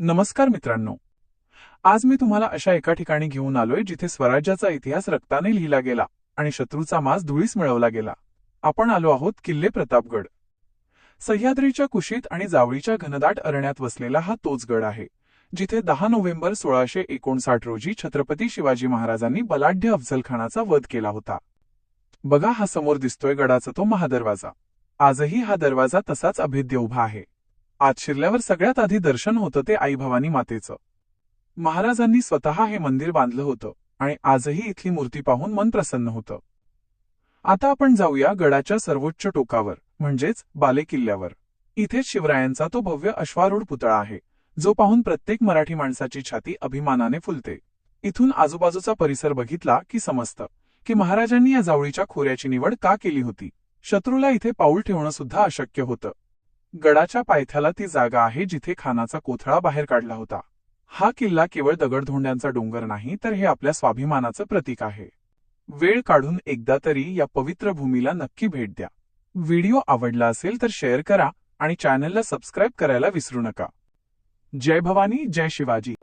नमस्कार मित्रांनो. आज मी तुम्हाला अशा एका ठिकाणी घेऊन आलोय जिथे स्वराज्याचा इतिहास रक्ताने लिहिला गेला आणि शत्रूचा मास धुळीस मिळवला गेला. आपण आलो आहोत किल्ले प्रतापगड. सह्याद्रीच्या कुशीत आणि जावळीच्या घनदाट अरण्यात वसलेला हा तोच गड आहे जिथे दहा नोव्हेंबर सोळाशे एकोणसाठ रोजी छत्रपती शिवाजी महाराजांनी बलाढ्य अफजलखानाचा वध केला होता. बघा हा समोर दिसतोय गडाचा तो महादरवाजा. आजही हा दरवाजा तसाच अभेद्य उभा आहे. आत शिरल्यावर सगळ्यात आधी दर्शन होतं ते आई भवानी मातेचं. महाराजांनी स्वतः हे मंदिर बांधलं होतं आणि आजही इथली मूर्ती पाहून मन प्रसन्न होतं. आता आपण जाऊया गडाच्या सर्वोच्च टोकावर म्हणजेच बाले किल्ल्यावर इथेच शिवरायांचा तो भव्य अश्वारूढ पुतळा आहे जो पाहून प्रत्येक मराठी माणसाची छाती अभिमानाने फुलते. इथून आजूबाजूचा परिसर बघितला की समजतं की महाराजांनी या जावळीच्या खोऱ्याची निवड का केली होती? शत्रूला इथे पाऊल ठेवणं सुद्धा अशक्य होतं. गडाच्या पायथ्याला ती जागा आहे जिथे खानाचा कोथळा बाहेर काढला होता. हा किल्ला केवळ दगडधोंड्यांचा डोंगर नाही तर हे आपल्या स्वाभिमानाचं प्रतीक आहे. वेळ काढून एकदा तरी या पवित्र भूमीला नक्की भेट द्या. व्हिडिओ आवडला असेल तर शेअर करा आणि चॅनलला सबस्क्राईब करायला विसरू नका. जय भवानी जय शिवाजी.